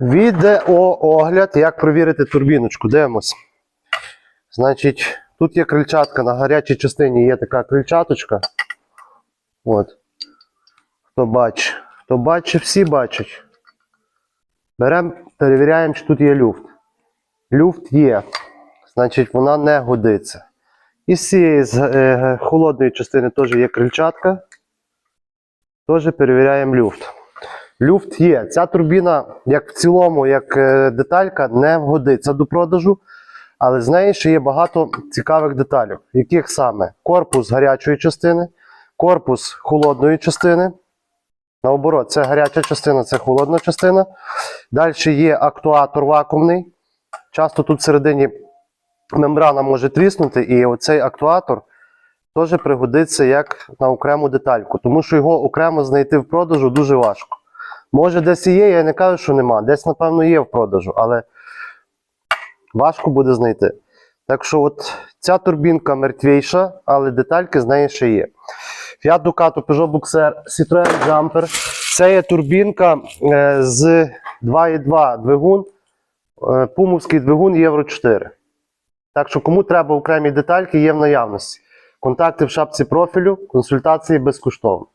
Відеоогляд, як провірити турбіночку. Дивимось. Значить, тут є крильчатка, на гарячій частині є така крильчаточка. От. Хто бачить? Хто бачить, всі бачать. Беремо, перевіряємо, чи тут є люфт. Люфт є. Значить, вона не годиться. І з цієї з, е, холодної частини теж є крильчатка. Теж перевіряємо люфт. Люфт є. Ця турбіна, як в цілому, як е, деталька, не вгодиться до продажу. Але з неї ще є багато цікавих деталей. Яких саме? Корпус гарячої частини, корпус холодної частини. Наоборот, це гаряча частина, це холодна частина. Далі є актуатор вакуумний. Часто тут всередині мембрана може тріснути, і оцей актуатор теж пригодиться як на окрему детальку, тому що його окремо знайти в продажу дуже важко. Може, десь і є, я не кажу, що нема. Десь, напевно, є в продажу, але важко буде знайти. Так що, от ця турбінка мертвіша, але детальки з неї ще є. Fiat Ducato Peugeot Boxer Citroën Jumper. Це є турбінка е, з 2.2 двигун, е, пумовський двигун Євро 4. Так що, кому треба окремі детальки, є в наявності. Контакти в шапці профілю, консультації безкоштовно.